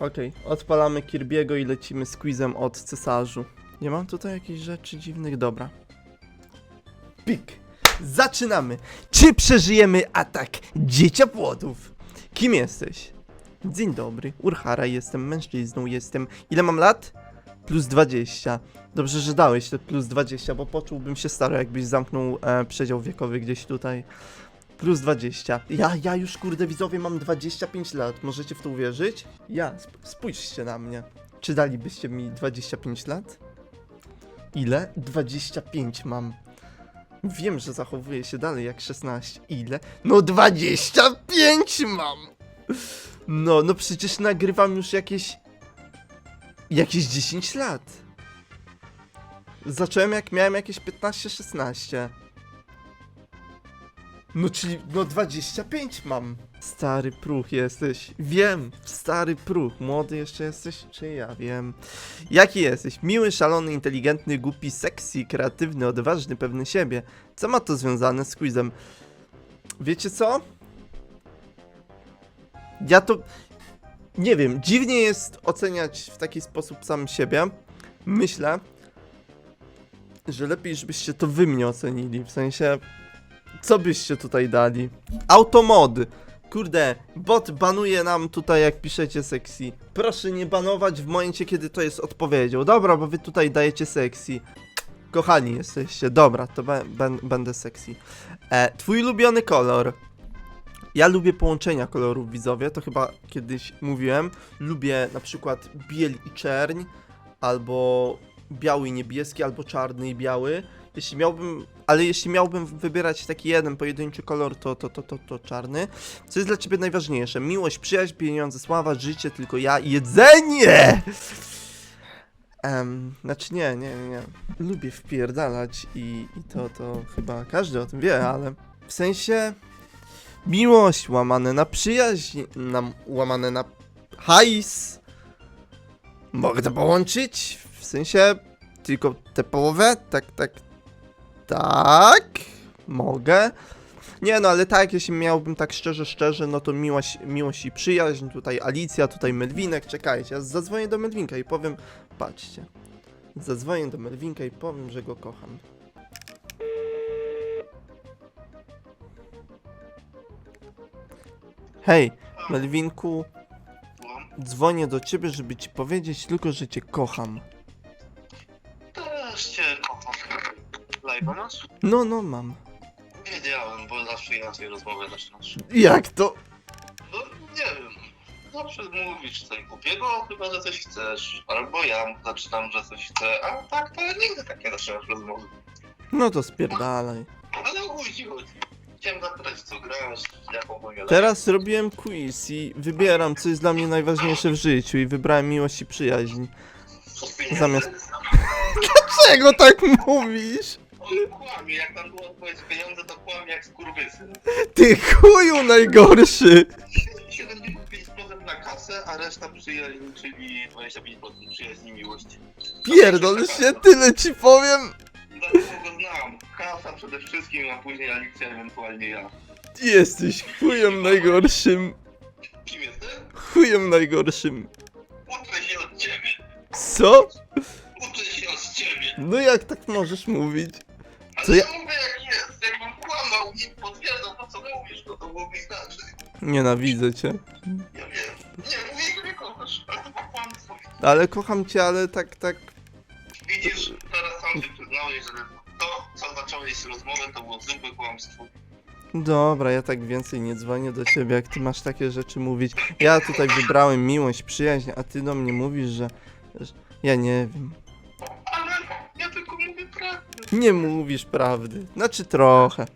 Okej, odpalamy Kirby'ego i lecimy z quizem od cesarzu. Nie mam tutaj jakichś rzeczy dziwnych, dobra. Pik! Zaczynamy! Czy przeżyjemy atak dzieciopłodów? Kim jesteś? Dzień dobry, Urhara, jestem mężczyzną, jestem... Ile mam lat? Plus 20. Dobrze, że dałeś te plus 20, bo poczułbym się staro, jakbyś zamknął e, przedział wiekowy gdzieś tutaj. Plus 20. Ja, ja już kurde widzowie mam 25 lat, możecie w to uwierzyć? Ja, sp spójrzcie na mnie. Czy dalibyście mi 25 lat? Ile? 25 mam. Wiem, że zachowuję się dalej jak 16. Ile? No 25 mam! No, no przecież nagrywam już jakieś... Jakieś 10 lat. Zacząłem jak miałem jakieś 15-16. No czyli, no 25 mam. Stary pruch jesteś. Wiem, stary pruch. Młody jeszcze jesteś? Czy ja wiem? Jaki jesteś? Miły, szalony, inteligentny, głupi, sexy, kreatywny, odważny, pewny siebie. Co ma to związane z quizem? Wiecie co? Ja to... Nie wiem, dziwnie jest oceniać w taki sposób sam siebie. Myślę, że lepiej, żebyście to wy mnie ocenili. W sensie, co byście tutaj dali? Automody. Kurde, bot banuje nam tutaj jak piszecie sexy. Proszę nie banować w momencie, kiedy to jest odpowiedzią. Dobra, bo wy tutaj dajecie sexy. Kochani jesteście. Dobra, to be, ben, będę sexy. E, twój ulubiony kolor. Ja lubię połączenia kolorów widzowie, to chyba kiedyś mówiłem. Lubię na przykład biel i czerń, albo biały i niebieski, albo czarny i biały. Jeśli miałbym, ale jeśli miałbym wybierać taki jeden pojedynczy kolor, to, to, to, to, to czarny. Co jest dla ciebie najważniejsze? Miłość, przyjaźń, pieniądze, sława, życie, tylko ja jedzenie! Em, znaczy nie, nie, nie, nie. Lubię wpierdalać i, i to, to chyba każdy o tym wie, ale w sensie miłość łamane na przyjaźń, na, łamane na hajs. Mogę to połączyć? W sensie tylko tę połowę? Tak, tak, tak, mogę. Nie no, ale tak, jeśli miałbym tak szczerze, szczerze, no to miłość, miłość i przyjaźń, tutaj Alicja, tutaj Melwinek, czekajcie, ja zadzwonię do Melwinka i powiem, patrzcie, zadzwonię do Melwinka i powiem, że go kocham. Hej, Melwinku, dzwonię do ciebie, żeby ci powiedzieć tylko, że cię kocham. No, no, mam. Wiedziałem, bo zawsze inaczej rozmowę zaczynasz. Jak to? No nie wiem. Zawsze mówisz coś głupiego, chyba że coś chcesz. Albo ja zaczynam, że coś chcę, a tak to nigdy tak nie zaczynasz rozmowy. No to spierdalaj. Ale chuj ci chodzi. Chciałem zapytać co grasz, jak opowiadasz. Teraz robiłem quiz i wybieram, co jest dla mnie najważniejsze w życiu i wybrałem miłość i przyjaźń. zamiast- Dlaczego tak mówisz? On kłamie, jak tam było odpowiedź pieniądze, to kłamie jak skurwysyn. Ty chuju najgorszy! 75% na kasę, a reszta przyjaźń, czyli 25% przyjaźń i miłość. Pierdol się, tyle ci powiem! Dlatego go znam. Kasa przede wszystkim, a później Alicja, ewentualnie ja. Jesteś chujem najgorszym. Kim jestem? Chujem najgorszym. Uczę się od ciebie. Co? Uczę się od ciebie. No jak tak możesz mówić? Co ja... mówię jak jest. Jakbym kłamał i potwierdzał to, co mówisz, to byłoby inaczej. Nienawidzę cię. Ja wiem. Nie, mówię, że mnie kochasz, ale to było kłamstwo. Ale kocham cię, ale tak, tak... Widzisz, teraz sam się przyznałeś, że to, co zacząłeś rozmowę, to było zwykłe kłamstwo. Dobra, ja tak więcej nie dzwonię do ciebie, jak ty masz takie rzeczy mówić. Ja tutaj wybrałem miłość, przyjaźń, a ty do mnie mówisz, że... że ja nie wiem. Nie mówisz prawdy. Znaczy trochę.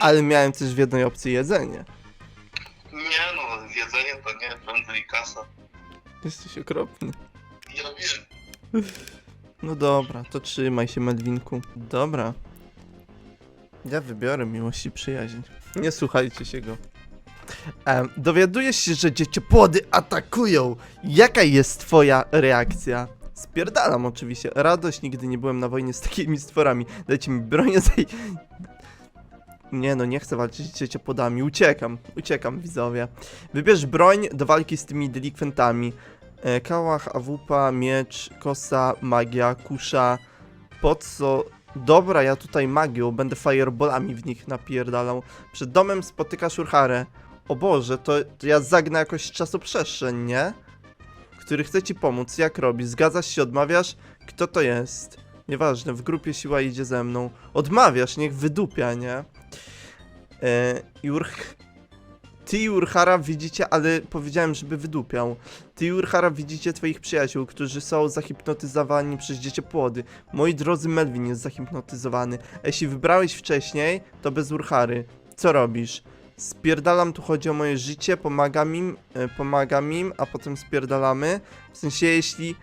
Ale miałem też w jednej opcji jedzenie. Nie no, jedzenie to nie, prędzej kasa. Jesteś okropny. Ja wiem. No dobra, to trzymaj się, Medwinku. Dobra. Ja wybiorę miłość i przyjaźń. Nie słuchajcie się go. Em, dowiadujesz się, że dzieciopłody atakują. Jaka jest twoja reakcja? Spierdalam oczywiście. Radość, nigdy nie byłem na wojnie z takimi stworami. Dajcie mi broń, zaj... Nie no, nie chcę walczyć z dzieciopodami. Uciekam, uciekam, widzowie. Wybierz broń do walki z tymi delikwentami. E, kałach, awupa, miecz, kosa, magia, kusza. Po co? Dobra, ja tutaj magią, będę fireballami w nich napierdalał. Przed domem spotykasz Urharę. O Boże, to, to ja zagnę jakoś czasoprzestrzeń, nie? Który chce ci pomóc. Jak robi? Zgadzasz się, odmawiasz? Kto to jest? Nieważne, w grupie siła idzie ze mną. Odmawiasz, niech wydupia, nie? E, Jurch... Ty Urhara widzicie, ale powiedziałem, żeby wydupiał. Ty Urhara widzicie twoich przyjaciół, którzy są zahipnotyzowani przez dzieciopłody. Moi drodzy, Melvin jest zahipnotyzowany. Jeśli wybrałeś wcześniej, to bez Urhary. Co robisz? Spierdalam, tu chodzi o moje życie, pomagam im, e, pomagam im, a potem spierdalamy. W sensie, jeśli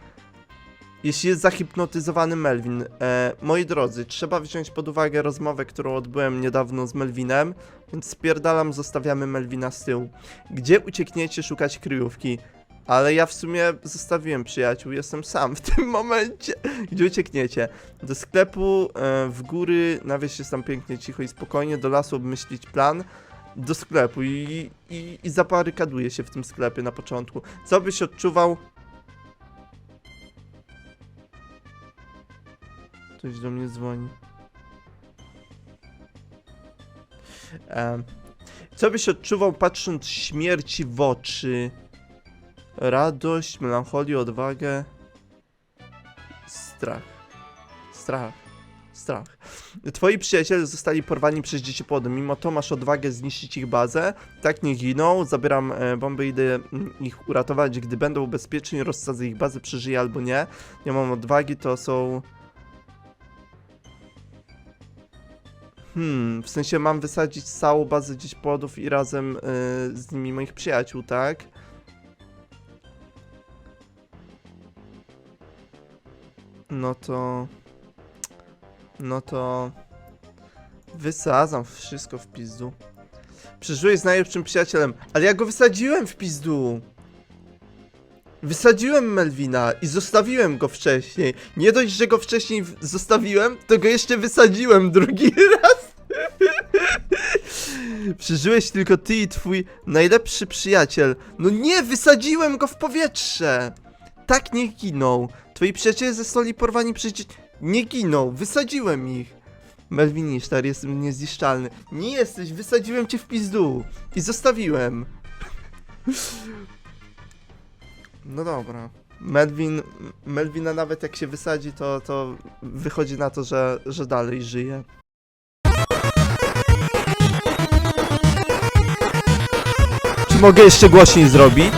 jeśli jest zahipnotyzowany Melvin, e, moi drodzy, trzeba wziąć pod uwagę rozmowę, którą odbyłem niedawno z Melvinem, więc spierdalam, zostawiamy Melvina z tyłu. Gdzie uciekniecie szukać kryjówki? Ale ja w sumie zostawiłem przyjaciół, jestem sam w tym momencie. Gdzie uciekniecie? Do sklepu, e, w góry, na wieś jest tam pięknie, cicho i spokojnie, do lasu obmyślić plan, do sklepu i, i, i zaparykaduję się w tym sklepie na początku. Co byś odczuwał? Ktoś do mnie dzwoni. Co byś odczuwał patrząc śmierci w oczy? Radość, melancholię, odwagę. Strach. Strach. Strach. Twoi przyjaciele zostali porwani przez dzieciopłody. Mimo to masz odwagę zniszczyć ich bazę. Tak nie giną. Zabieram e, bomby, idę mm, ich uratować. Gdy będą bezpieczni, rozsadzę ich bazę, przeżyję albo nie. Nie mam odwagi, to są... Hmm, w sensie mam wysadzić całą bazę dzieciopłodów i razem y, z nimi moich przyjaciół, tak? No to... No to... Wysadzam wszystko w pizdu. Przeżyłeś z najlepszym przyjacielem, ale ja go wysadziłem w pizdu! Wysadziłem Melvina i zostawiłem go wcześniej. Nie dość, że go wcześniej zostawiłem, to go jeszcze wysadziłem drugi raz. Przeżyłeś tylko ty i twój najlepszy przyjaciel. No nie, wysadziłem go w powietrze. Tak nie ginął. Twoi przyjaciele zostali porwani przez dzie- Nie giną, wysadziłem ich. Melvin Ishtar, jestem niezniszczalny. Nie jesteś, wysadziłem cię w pizdu. I zostawiłem. No dobra. Melvin, Melvina nawet jak się wysadzi, to, to wychodzi na to, że, że dalej żyje. Czy mogę jeszcze głośniej zrobić?